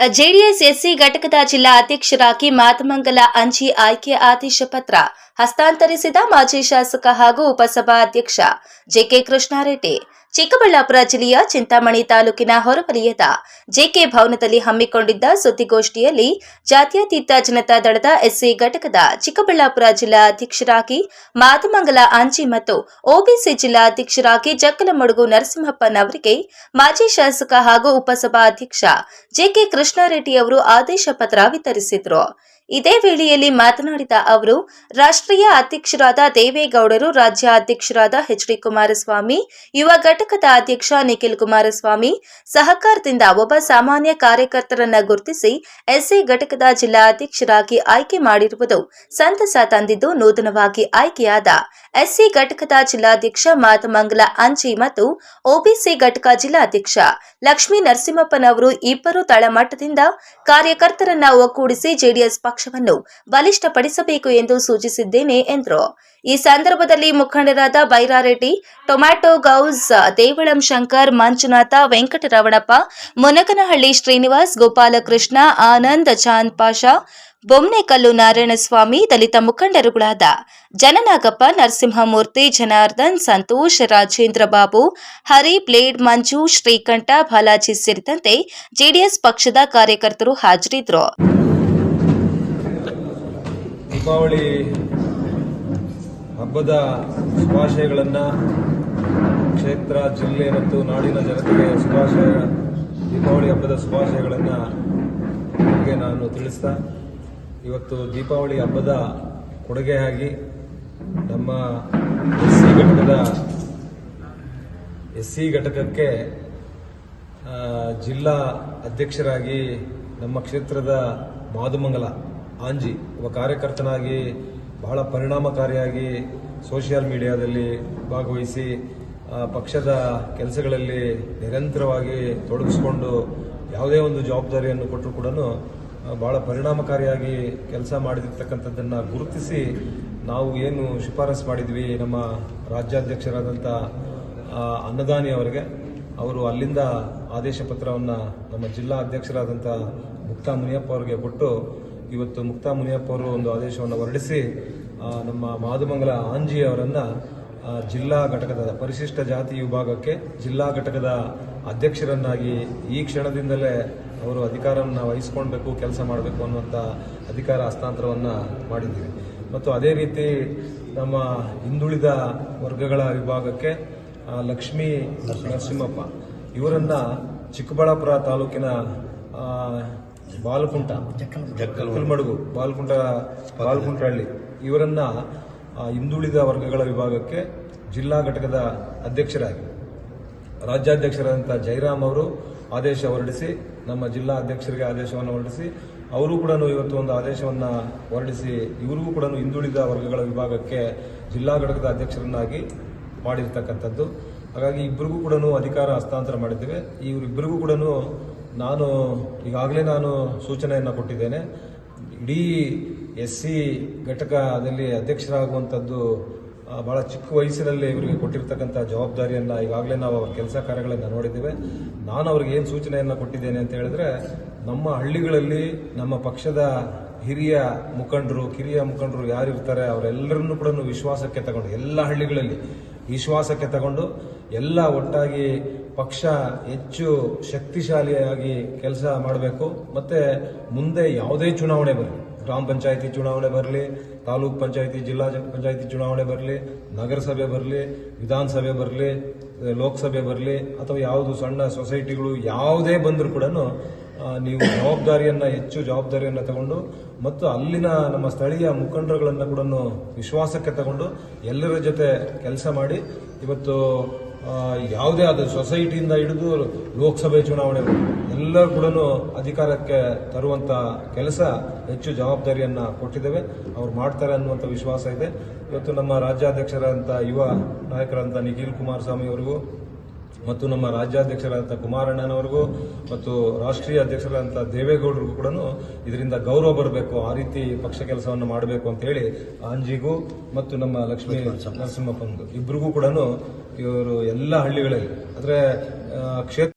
JDS SC ಘಟಕದ ಜಿಲ್ಲಾ ಅಧ್ಯಕ್ಷರಾಗಿ ಮಾತಮಂಗಲ ಅಂಜಿ ಆಯ್ಕೆ ಆದೇಶ ಪತ್ರ ಹಸ್ತಾಂತರಿಸಿದ ಮಾಜಿ ಶಾಸಕ ಹಾಗೂ ಉಪಸಭಾಧ್ಯಕ್ಷ ಜೆಕೆ ಕೃಷ್ಣಾರೆಡ್ಡಿ. ಚಿಕ್ಕಬಳ್ಳಾಪುರ ಜಿಲ್ಲೆಯ ಚಿಂತಾಮಣಿ ತಾಲೂಕಿನ ಹೊರವಲಯದ ಜೆಕೆ ಭವನದಲ್ಲಿ ಹಮ್ಮಿಕೊಂಡಿದ್ದ ಸುದ್ದಿಗೋಷ್ಠಿಯಲ್ಲಿ ಜಾತ್ಯತೀತ ಜನತಾ ದಳದ ಎಸ್ಸಿ ಘಟಕದ ಚಿಕ್ಕಬಳ್ಳಾಪುರ ಜಿಲ್ಲಾ ಅಧ್ಯಕ್ಷರಾಗಿ ಮಾದಮಂಗಲ ಅಂಜಿ ಮತ್ತು ಒಬಿಸಿ ಜಿಲ್ಲಾ ಅಧ್ಯಕ್ಷರಾಗಿ ಜಕ್ಕಲಮಡುಗು ನರಸಿಂಹಪ್ಪನವರಿಗೆ ಮಾಜಿ ಶಾಸಕ ಹಾಗೂ ಉಪಸಭಾಧ್ಯಕ್ಷ ಜೆಕೆ ಕೃಷ್ಣಾರೆಡ್ಡಿ ಅವರು ಆದೇಶ ಪತ್ರ ವಿತರಿಸಿದರು. ಇದೇ ವೇಳೆಯಲ್ಲಿ ಮಾತನಾಡಿದ ಅವರು, ರಾಷ್ಟ್ರೀಯ ಅಧ್ಯಕ್ಷರಾದ ದೇವೇಗೌಡರು ರಾಜ್ಯ ಅಧ್ಯಕ್ಷರಾದ ಎಚ್ ಡಿ ಕುಮಾರಸ್ವಾಮಿ, ಯುವ ಘಟಕದ ಅಧ್ಯಕ್ಷ ನಿಖಿಲ್ ಕುಮಾರಸ್ವಾಮಿ, ಸಹಕಾರದಿಂದ ಒಬ್ಬ ಸಾಮಾನ್ಯ ಕಾರ್ಯಕರ್ತರನ್ನ ಗುರುತಿಸಿ ಎಸ್ಸಿ ಘಟಕದ ಜಿಲ್ಲಾ ಅಧ್ಯಕ್ಷರಾಗಿ ಆಯ್ಕೆ ಮಾಡಿರುವುದು ಸಂತಸ ತಂದಿದ್ದು ನೂತನವಾಗಿ ಆಯ್ಕೆಯಾದ ಎಸ್ಸಿ ಘಟಕದ ಜಿಲ್ಲಾಧ್ಯಕ್ಷ ಮಾತಮಂಗಲ ಅಂಚಿ ಮತ್ತು ಒಬಿಸಿ ಘಟಕ ಜಿಲ್ಲಾಧ್ಯಕ್ಷ ಲಕ್ಷ್ಮೀ ನರಸಿಂಹಪ್ಪನವರು ಇಬ್ಬರು ತಳಮಟ್ಟದಿಂದ ಕಾರ್ಯಕರ್ತರನ್ನ ಒಗ್ಗೂಡಿಸಿ ಜೆಡಿಎಸ್ ಪಕ್ಷವನ್ನು ಬಲಿಷ್ಠಪಡಿಸಬೇಕು ಎಂದು ಸೂಚಿಸಿದ್ದೇನೆ ಎಂದರು. ಈ ಸಂದರ್ಭದಲ್ಲಿ ಮುಖಂಡರಾದ ಬೈರಾರೆಡ್ಡಿ, ಟೊಮ್ಯಾಟೊ ಗೌಸ್, ದೇವಳಂ ಶಂಕರ್, ಮಂಜುನಾಥ, ವೆಂಕಟರಮಣಪ್ಪ ಮುನಕನಹಳ್ಳಿ ಶ್ರೀನಿವಾಸ್, ಗೋಪಾಲಕೃಷ್ಣ, ಆನಂದ್ ಚಾಂದ್ ಪಾಷಾ, ಬೊಮ್ನೆಕಲ್ಲು ನಾರಾಯಣಸ್ವಾಮಿ, ದಲಿತ ಮುಖಂಡರುಗಳಾದ ಜನನಾಗಪ್ಪ, ನರಸಿಂಹಮೂರ್ತಿ, ಜನಾರ್ದನ್, ಸಂತೋಷ್, ರಾಜೇಂದ್ರ ಬಾಬು, ಹರಿ, ಬ್ಲೇಡ್, ಮಂಜು, ಶ್ರೀಕಂಠ, ಬಾಲಾಜಿ ಸೇರಿದಂತೆ ಜೆಡಿಎಸ್ ಪಕ್ಷದ ಕಾರ್ಯಕರ್ತರು ಹಾಜರಿದ್ದರು. ದೀಪಾವಳಿ ಹಬ್ಬದ ಶುಭಾಶಯಗಳನ್ನು ಕ್ಷೇತ್ರ, ಜಿಲ್ಲೆ ಮತ್ತು ನಾಡಿನ ಜನತೆಗೆ ಶುಭಾಶಯ, ದೀಪಾವಳಿ ಹಬ್ಬದ ಶುಭಾಶಯಗಳನ್ನು ನಿಮಗೆ ನಾನು ತಿಳಿಸ್ತಾ, ಇವತ್ತು ದೀಪಾವಳಿ ಹಬ್ಬದ ಕೊಡುಗೆಯಾಗಿ ನಮ್ಮ ಎಸ್ ಸಿ ಘಟಕದ ಎಸ್ ಸಿ ಘಟಕಕ್ಕೆ ಜಿಲ್ಲಾ ಅಧ್ಯಕ್ಷರಾಗಿ ನಮ್ಮ ಕ್ಷೇತ್ರದ ಮಾದುಮಂಗಲ ಆಂಜಿ ಒಬ್ಬ ಕಾರ್ಯಕರ್ತನಾಗಿ, ಬಹಳ ಪರಿಣಾಮಕಾರಿಯಾಗಿ ಸೋಷಿಯಲ್ ಮೀಡಿಯಾದಲ್ಲಿ ಭಾಗವಹಿಸಿ ಪಕ್ಷದ ಕೆಲಸಗಳಲ್ಲಿ ನಿರಂತರವಾಗಿ ತೊಡಗಿಸ್ಕೊಂಡು ಯಾವುದೇ ಒಂದು ಜವಾಬ್ದಾರಿಯನ್ನು ಕೊಟ್ಟರು ಕೂಡ ಬಹಳ ಪರಿಣಾಮಕಾರಿಯಾಗಿ ಕೆಲಸ ಮಾಡಿರ್ತಕ್ಕಂಥದ್ದನ್ನು ಗುರುತಿಸಿ ನಾವು ಏನು ಶಿಫಾರಸು ಮಾಡಿದ್ವಿ ನಮ್ಮ ರಾಜ್ಯಾಧ್ಯಕ್ಷರಾದಂಥ ಅನ್ನದಾನಿ ಅವರಿಗೆ. ಅವರು ಅಲ್ಲಿಂದ ಆದೇಶ ಪತ್ರವನ್ನು ನಮ್ಮ ಜಿಲ್ಲಾ ಅಧ್ಯಕ್ಷರಾದಂಥ ಮುಕ್ತಾ ಮುನಿಯಪ್ಪ ಅವರಿಗೆ ಕೊಟ್ಟು ಇವತ್ತು ಮುಕ್ತಾ ಮುನಿಯಪ್ಪ ಅವರು ಒಂದು ಆದೇಶವನ್ನು ಹೊರಡಿಸಿ ನಮ್ಮ ಮಾದುಮಂಗಲ ಆಂಜಿ ಅವರನ್ನು ಜಿಲ್ಲಾ ಘಟಕದ ಪರಿಶಿಷ್ಟ ಜಾತಿ ವಿಭಾಗಕ್ಕೆ ಜಿಲ್ಲಾ ಘಟಕದ ಅಧ್ಯಕ್ಷರನ್ನಾಗಿ ಈ ಕ್ಷಣದಿಂದಲೇ ಅವರು ಅಧಿಕಾರವನ್ನು ವಹಿಸ್ಕೊಳ್ಬೇಕು, ಕೆಲಸ ಮಾಡಬೇಕು ಅನ್ನುವಂಥ ಅಧಿಕಾರ ಹಸ್ತಾಂತರವನ್ನು ಮಾಡಿದ್ದೀವಿ. ಮತ್ತು ಅದೇ ರೀತಿ ನಮ್ಮ ಹಿಂದುಳಿದ ವರ್ಗಗಳ ವಿಭಾಗಕ್ಕೆ ಲಕ್ಷ್ಮೀ ನರಸಿಂಹಪ್ಪ ಇವರನ್ನ ಚಿಕ್ಕಬಳ್ಳಾಪುರ ತಾಲೂಕಿನ ಬಾಲಕುಂಟ. ಜಕ್ಕಲ್ಮಡುಗು ಬಾಲಕುಂಟ ಹಳ್ಳಿ ಇವರನ್ನ ಹಿಂದುಳಿದ ವರ್ಗಗಳ ವಿಭಾಗಕ್ಕೆ ಜಿಲ್ಲಾ ಘಟಕದ ಅಧ್ಯಕ್ಷರಾಗಿ ರಾಜ್ಯಾಧ್ಯಕ್ಷರಾದಂಥ ಜೈರಾಮ್ ಅವರು ಆದೇಶ ಹೊರಡಿಸಿ ನಮ್ಮ ಜಿಲ್ಲಾ ಅಧ್ಯಕ್ಷರಿಗೆ ಆದೇಶವನ್ನು ಹೊರಡಿಸಿ ಅವರು ಕೂಡ ಇವತ್ತು ಒಂದು ಆದೇಶವನ್ನು ಹೊರಡಿಸಿ ಇವರಿಗೂ ಕೂಡ ಹಿಂದುಳಿದ ವರ್ಗಗಳ ವಿಭಾಗಕ್ಕೆ ಜಿಲ್ಲಾ ಘಟಕದ ಅಧ್ಯಕ್ಷರನ್ನಾಗಿ ಮಾಡಿರ್ತಕ್ಕಂಥದ್ದು. ಹಾಗಾಗಿ ಇಬ್ಬರಿಗೂ ಕೂಡ ಅಧಿಕಾರ ಹಸ್ತಾಂತರ ಮಾಡಿದ್ದೇವೆ. ಇವರಿಬ್ಬರಿಗೂ ಕೂಡ ನಾನು ಈಗಾಗಲೇ ನಾನು ಸೂಚನೆಯನ್ನು ಕೊಟ್ಟಿದ್ದೇನೆ. ಇಡೀ ಎಸ್ ಸಿ ಘಟಕದಲ್ಲಿ ಅಧ್ಯಕ್ಷರಾಗುವಂಥದ್ದು ಭಾಳ ಚಿಕ್ಕ ವಯಸ್ಸಿನಲ್ಲಿ ಇವರಿಗೆ ಕೊಟ್ಟಿರ್ತಕ್ಕಂಥ ಜವಾಬ್ದಾರಿಯನ್ನು ಈಗಾಗಲೇ ನಾವು ಕೆಲಸ ಕಾರ್ಯಗಳನ್ನು ನೋಡಿದ್ದೇವೆ. ನಾನು ಅವ್ರಿಗೆ ಏನು ಸೂಚನೆಯನ್ನು ಕೊಟ್ಟಿದ್ದೇನೆ ಅಂತ ಹೇಳಿದ್ರೆ, ನಮ್ಮ ಹಳ್ಳಿಗಳಲ್ಲಿ ನಮ್ಮ ಪಕ್ಷದ ಹಿರಿಯ ಮುಖಂಡರು, ಕಿರಿಯ ಮುಖಂಡರು ಯಾರಿರ್ತಾರೆ ಅವರೆಲ್ಲರನ್ನೂ ಕೂಡ ವಿಶ್ವಾಸಕ್ಕೆ ತಗೊಂಡು, ಎಲ್ಲ ಹಳ್ಳಿಗಳಲ್ಲಿ ವಿಶ್ವಾಸಕ್ಕೆ ತಗೊಂಡು, ಎಲ್ಲ ಒಟ್ಟಾಗಿ ಪಕ್ಷ ಹೆಚ್ಚು ಶಕ್ತಿಶಾಲಿಯಾಗಿ ಕೆಲಸ ಮಾಡಬೇಕು. ಮತ್ತೆ ಮುಂದೆ ಯಾವುದೇ ಚುನಾವಣೆ ಬರಲಿ. ಗ್ರಾಮ ಪಂಚಾಯಿತಿ ಚುನಾವಣೆ ಬರಲಿ, ತಾಲೂಕ್ ಪಂಚಾಯಿತಿ, ಜಿಲ್ಲಾ ಪಂಚಾಯಿತಿ ಚುನಾವಣೆ ಬರಲಿ, ನಗರಸಭೆ ಬರಲಿ, ವಿಧಾನಸಭೆ ಬರಲಿ, ಲೋಕಸಭೆ ಬರಲಿ, ಅಥವಾ ಯಾವುದು ಸಣ್ಣ ಸೊಸೈಟಿಗಳು ಯಾವುದೇ ಬಂದರೂ ಕೂಡ ನೀವು ಜವಾಬ್ದಾರಿಯನ್ನು, ಹೆಚ್ಚು ಜವಾಬ್ದಾರಿಯನ್ನು ತಗೊಂಡು, ಮತ್ತು ಅಲ್ಲಿನ ನಮ್ಮ ಸ್ಥಳೀಯ ಮುಖಂಡರುಗಳನ್ನು ಕೂಡ ವಿಶ್ವಾಸಕ್ಕೆ ತಗೊಂಡು, ಎಲ್ಲರ ಜೊತೆ ಕೆಲಸ ಮಾಡಿ, ಇವತ್ತು ಯಾವುದೇ ಆದ ಸೊಸೈಟಿಯಿಂದ ಹಿಡಿದು ಲೋಕಸಭೆ ಚುನಾವಣೆ ಎಲ್ಲರೂ ಕೂಡ ಅಧಿಕಾರಕ್ಕೆ ತರುವಂಥ ಕೆಲಸ ಹೆಚ್ಚು ಜವಾಬ್ದಾರಿಯನ್ನು ಕೊಟ್ಟಿದ್ದೇವೆ. ಅವ್ರು ಮಾಡ್ತಾರೆ ಅನ್ನುವಂಥ ವಿಶ್ವಾಸ ಇದೆ. ಇವತ್ತು ನಮ್ಮ ರಾಜ್ಯಾಧ್ಯಕ್ಷರಾದಂಥ ಯುವ ನಾಯಕರಂತ ನಿಖಿಲ್ ಕುಮಾರಸ್ವಾಮಿ ಅವರಿಗೂ ಮತ್ತು ನಮ್ಮ ರಾಜ್ಯಾಧ್ಯಕ್ಷರಾದಂಥ ಕುಮಾರಣ್ಣನವರಿಗೂ ಮತ್ತು ರಾಷ್ಟ್ರೀಯ ಅಧ್ಯಕ್ಷರಾದಂಥ ದೇವೇಗೌಡರಿಗೂ ಕೂಡ ಇದರಿಂದ ಗೌರವ ಬರಬೇಕು ಆ ರೀತಿ ಪಕ್ಷ ಕೆಲಸವನ್ನು ಮಾಡಬೇಕು ಅಂತ ಹೇಳಿ ಅಂಜಿಗೂ ಮತ್ತು ನಮ್ಮ ಲಕ್ಷ್ಮೀ ನರಸಿಂಹಪ್ಪಂದು. ಇಬ್ಬರಿಗೂ ಕೂಡ ಇವರು ಎಲ್ಲ ಹಳ್ಳಿಗಳಲ್ಲಿ ಅಂದರೆ ಕ್ಷೇತ್ರ